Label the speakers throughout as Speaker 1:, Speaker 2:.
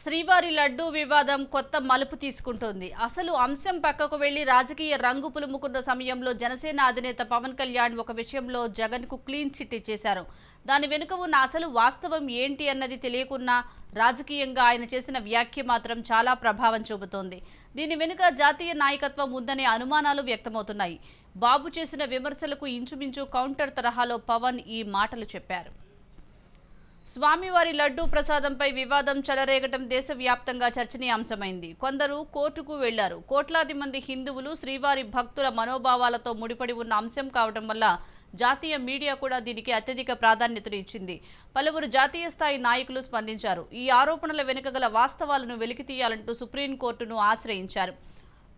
Speaker 1: శ్రీవారి లడ్డూ వివాదం కొత్త మలుపు తీసుకుంటోంది. అసలు అంశం పక్కకు వెళ్ళి రాజకీయ రంగు పులుముకున్న సమయంలో జనసేన అధినేత పవన్ కళ్యాణ్ ఒక విషయంలో జగన్కు క్లీన్ చిట్ ఇచ్చేశారు దాని వెనుక ఉన్న అసలు వాస్తవం ఏంటి అన్నది తెలియకున్నా రాజకీయంగా ఆయన చేసిన వ్యాఖ్య మాత్రం చాలా ప్రభావం చూపుతోంది. దీని వెనుక జాతీయ నాయకత్వం ఉందనే అనుమానాలు వ్యక్తమవుతున్నాయి. బాబు చేసిన విమర్శలకు ఇంచుమించు కౌంటర్ తరహాలో పవన్ ఈ మాటలు చెప్పారు. స్వామివారి లడ్డూ ప్రసాదంపై వివాదం చెలరేగటం దేశవ్యాప్తంగా చర్చనీయాంశమైంది. కొందరు కోర్టుకు వెళ్ళారు. కోట్లాది మంది హిందువులు శ్రీవారి భక్తుల మనోభావాలతో ముడిపడి ఉన్న అంశం కావడం వల్ల జాతీయ మీడియా కూడా దీనికి అత్యధిక ప్రాధాన్యతను ఇచ్చింది. పలువురు జాతీయ స్థాయి నాయకులు స్పందించారు. ఈ ఆరోపణల వెనుక గల వాస్తవాలను వెలికితీయాలంటూ సుప్రీంకోర్టును ఆశ్రయించారు.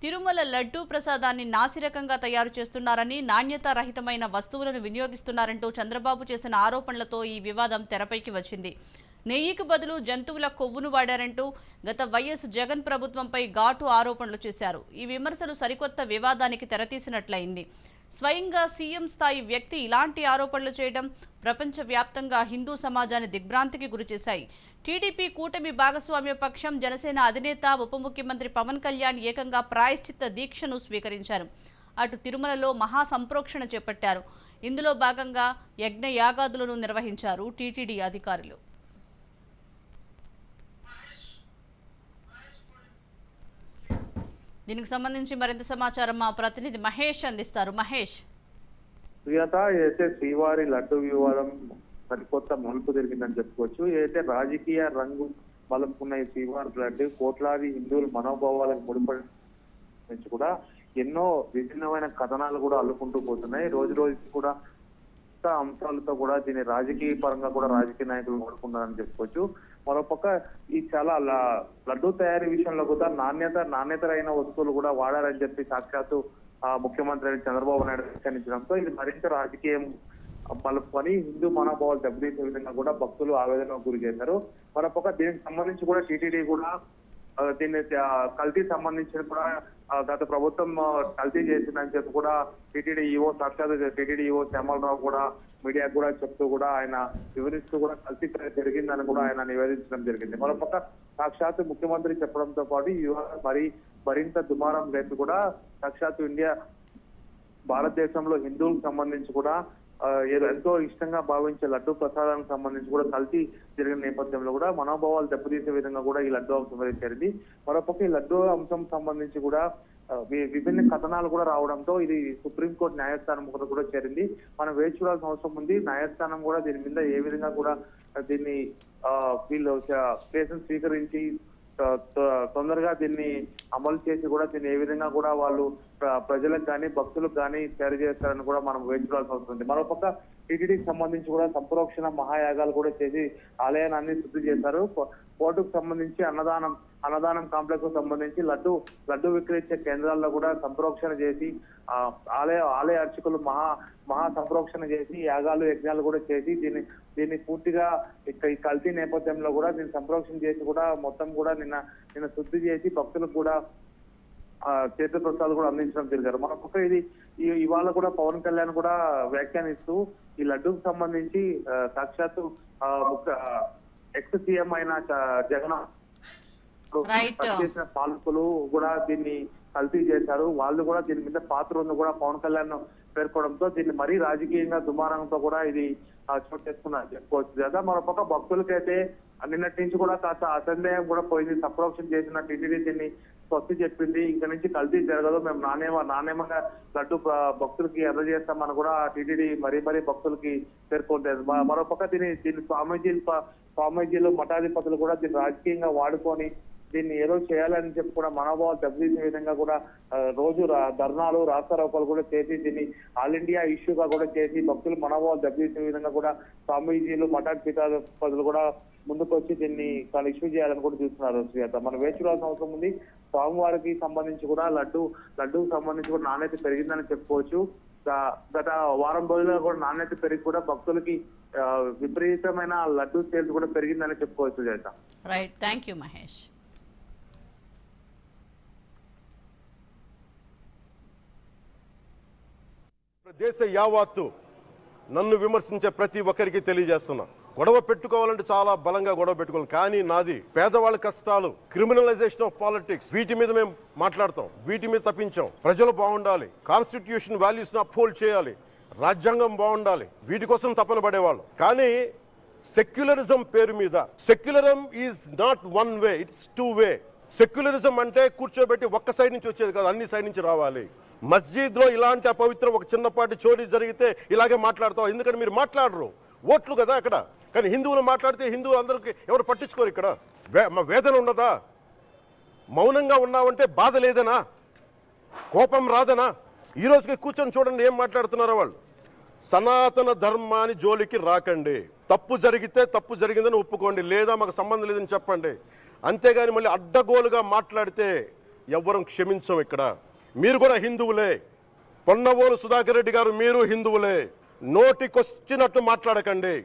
Speaker 1: తిరుమల లడ్డూ ప్రసాదాన్ని నాసిరకంగా తయారు చేస్తున్నారని నాణ్యత రహితమైన వస్తువులను వినియోగిస్తున్నారంటూ చంద్రబాబు చేసిన ఆరోపణలతో ఈ వివాదం తెరపైకి వచ్చింది. నెయ్యికి బదులు జంతువుల కొవ్వును వాడారంటూ గత వైఎస్ జగన్ ప్రభుత్వంపై ఘాటు ఆరోపణలు చేశారు. ఈ విమర్శలు సరికొత్త వివాదానికి తెరతీసినట్లయింది. స్వయంగా సీఎం స్థాయి వ్యక్తి ఇలాంటి ఆరోపణలు చేయడం ప్రపంచవ్యాప్తంగా హిందూ సమాజాన్ని దిగ్భ్రాంతికి గురిచేశాయి టీడీపీ కూటమి భాగస్వామ్య పక్షం జనసేన అధినేత ఉప ముఖ్యమంత్రి పవన్ కళ్యాణ్ ఏకంగా ప్రాయశ్చిత్త దీక్షను స్వీకరించారు. అటు తిరుమలలో మహా సంప్రోక్షణ చేపట్టారు. ఇందులో భాగంగా యజ్ఞ యాగాదులను నిర్వహించారు టీటీడీ అధికారులు. దీనికి సంబంధించి మరింత సమాచారం మా ప్రతినిధి మహేష్ అందిస్తారు. మహేష్.
Speaker 2: సుజాత ఏదైతే శ్రీవారి లడ్డు వివాదం సరికొత్త మలుపు జరిగిందని చెప్పుకోవచ్చు ఏదైతే రాజకీయ రంగు మలుపుకున్న ఈ శ్రీవారి లడ్డు కోట్లాది హిందువుల మనోభావాలకు ముడిపడి నుంచి కూడా ఎన్నో విభిన్నమైన కథనాలు కూడా అల్లుకుంటూ పోతున్నాయి. రోజు రోజుకి కూడా కొత్త అంశాలతో కూడా దీన్ని రాజకీయ పరంగా కూడా రాజకీయ నాయకులు వాడుకున్నారని చెప్పుకోవచ్చు. మరోపక్క ఈ చాలా లడ్డూ తయారీ విషయంలో కూడా నాణ్యత నాణ్యతరైన వస్తువులు కూడా వాడారని చెప్పి సాక్షాత్తు ఆ, ముఖ్యమంత్రి చంద్రబాబు నాయుడు వ్యాఖ్యానించడంతో ఇది మరింత రాజకీయం పలుపుకొని హిందూ మనోభావాలు దెబ్బతీసే విధంగా కూడా భక్తులు ఆవేదనకు గురి చేశారు. మరోపక్క దీనికి సంబంధించి కూడా టీటీడీ కూడా దీన్ని కల్తీ సంబంధించిన కూడా గత ప్రభుత్వం కల్తీ చేసిందని చెప్పి కూడా టీటీడీ ఈఓ సాక్షాత్ టీటీడీ ఈఓ శ్యామలరావు కూడా మీడియాకు కూడా చెప్తూ కూడా ఆయన వివరిస్తూ కూడా కల్తీ జరిగిందని కూడా ఆయన నివేదించడం జరిగింది. మరోపక్క సాక్షాత్ ముఖ్యమంత్రి చెప్పడంతో పాటు ఈ మరి మరింత దుమారం రేపు కూడా సాక్షాత్ ఇండియా భారతదేశంలో హిందువులకు సంబంధించి కూడా ఎంతో ఇష్టంగా భావించే లడ్డు ప్రసాదానికి సంబంధించి కూడా కల్తీ జరిగిన నేపథ్యంలో కూడా మనోభావాలు దెబ్బతీసే విధంగా కూడా ఈ లడ్డు అంశం అనేది జరిగింది. మరోపక్క ఈ లడ్డు అంశం సంబంధించి కూడా వి- విభిన్న కథనాలు కూడా రావడంతో ఇది సుప్రీంకోర్టు న్యాయస్థానం కూడా కూడా చేరింది. మనం వేచి చూడాల్సిన అవసరం ఉంది. న్యాయస్థానం కూడా దీని మీద ఏ విధంగా కూడా దీన్ని వీళ్ళు కేసును స్వీకరించి తొందరగా దీన్ని అమలు చేసి కూడా దీన్ని ఏ విధంగా కూడా వాళ్ళు ప్రజలకు కానీ భక్తులకు కానీ తయారు చేస్తారని కూడా మనం వేచి చూడాల్సి వస్తుంది మరోపక్క టీటీడీకి సంబంధించి కూడా సంప్రోక్షణ మహాయాగాలు కూడా చేసి ఆలయాన్ని శుద్ధి చేశారు. కో- కోర్టుకు సంబంధించి అన్నదానం అన్నదానం కాంప్లెక్స్కు సంబంధించి లడ్డు లడ్డు విక్రయించే కేంద్రాల్లో కూడా సంప్రోక్షణ చేసి ఆ, ఆలయ ఆలయ అర్చకులు మహా మహా సంప్రోక్షణ చేసి యాగాలు యజ్ఞాలు కూడా చేసి దీన్ని దీన్ని పూర్తిగా ఇక ఈ కల్తీ నేపథ్యంలో కూడా దీన్ని సంప్రోక్షణ చేసి కూడా మొత్తం కూడా నిన్న నిన్న శుద్ధి చేసి భక్తులకు కూడా ఆ, తీర్థ ప్రసాదాలు కూడా అందించడం జరిగారు. మన ఇది ఇవాళ కూడా పవన్ కళ్యాణ్ కూడా వ్యాఖ్యానిస్తూ ఈ లడ్డూకు సంబంధించి సాక్షాత్తు ఎక్స్ సీఎం అయిన జగన్. చేసిన పాలకులు కూడా దీన్ని కల్తీ చేశారు. వాళ్ళు కూడా దీని మీద పాత్ర ఉంది కూడా పవన్ కళ్యాణ్ పేర్కోవడంతో దీన్ని మరీ రాజకీయంగా దుమారంతో కూడా ఇది చోటు చేసుకున్నారు. చెప్పుకోవచ్చు కదా మరోపక్క భక్తులకైతే నిన్నటి నుంచి కూడా కాస్త అసందేహం కూడా పోయింది. సప్రోక్షణ చేసిన టీటీడీ దీన్ని స్వస్తి చెప్పింది. ఇంకా నుంచి కల్తీ జరగదు. మేము నాణ్యమ నాణ్యమంగా లడ్డు భక్తులకి అందజేస్తామని కూడా టీటీడీ మరీ మరీ భక్తులకి పేర్కొంటారు మరోపక్క దీన్ని దీన్ని స్వామీజీలు ప- స్వామీజీలు మఠాధిపతులు కూడా దీన్ని రాజకీయంగా వాడుకొని దీన్ని ఏదో చేయాలని చెప్పి కూడా మనోభావాలు దెబ్బతీసే విధంగా కూడా రోజు రా- ధర్నాలు రాస్తారోకాలు కూడా చేసి దీన్ని ఆల్ ఇండియా ఇష్యూగా కూడా చేసి భక్తులు మనోభావాలు దెబ్బతీసే విధంగా కూడా స్వామీజీలు మఠాధిపతులు కూడా ముందుకు వచ్చి దీన్ని చాలా ఇష్యూ చేయాలని కూడా చూస్తున్నారు శ్రీయత మనం వేచి చూడాల్సిన అవసరం ఉంది. స్వామివారికి సంబంధించి కూడా లడ్డు లడ్డూకి సంబంధించి కూడా నాణ్యత పెరిగిందని చెప్పుకోవచ్చు. గత వారం రోజులుగా కూడా నాణ్యత పెరిగి కూడా భక్తులకి విపరీతమైన లడ్డు సేల్స్ కూడా పెరిగిందని చెప్పుకోవచ్చు Sujatha
Speaker 1: right thank you Mahesh
Speaker 3: దేశ యావత్తు నన్ను విమర్శించే ప్రతి ఒక్కరికి తెలియజేస్తున్నా. గొడవ పెట్టుకోవాలంటే చాలా బలంగా గొడవ పెట్టుకోవాలి. కానీ నాది పేదవాళ్ళ కష్టాలు క్రిమినలైజేషన్ ఆఫ్ పాలిటిక్స్ వీటి మీద మేము మాట్లాడతాం. వీటి మీద తప్పించాం. ప్రజలు బాగుండాలి. కాన్స్టిట్యూషన్ వాల్యూస్ని అప్హోల్డ్ చేయాలి. రాజ్యాంగం బాగుండాలి. వీటి కోసం తపన పడేవాళ్ళు. కానీ సెక్యులరిజం పేరు మీద secularism is not one way it's two way secularism అంటే కూర్చోబెట్టి ఒక్క సైడ్ నుంచి వచ్చేది కాదు అన్ని సైడ్ నుంచి రావాలి. మస్జిద్లో ఇలాంటి అపవిత్రం ఒక చిన్నపాటి చోరీ జరిగితే ఇలాగే మాట్లాడతాం. ఎందుకంటే మీరు మాట్లాడరు. ఓట్లు కదా అక్కడ. కానీ హిందువులు మాట్లాడితే హిందువులు అందరికి ఎవరు పట్టించుకోరు ఇక్కడ? వే- మా వేదన ఉండదా మౌనంగా ఉన్నావంటే బాధ లేదనా? కోపం రాదనా? ఈ రోజుకి కూర్చొని చూడండి ఏం మాట్లాడుతున్నారో వాళ్ళు. సనాతన ధర్మాన్ని జోలికి రాకండి. తప్పు జరిగితే తప్పు జరిగిందని ఒప్పుకోండి. లేదా మాకు సంబంధం లేదని చెప్పండి. అంతేగాని మళ్ళీ అడ్డగోలుగా మాట్లాడితే ఎవ్వరం క్షమించం ఇక్కడ. మీరు కూడా హిందువులే. పొన్నవోలు సుధాకర్ రెడ్డి గారు మీరు హిందువులే. నోటికొచ్చినట్టు మాట్లాడకండి.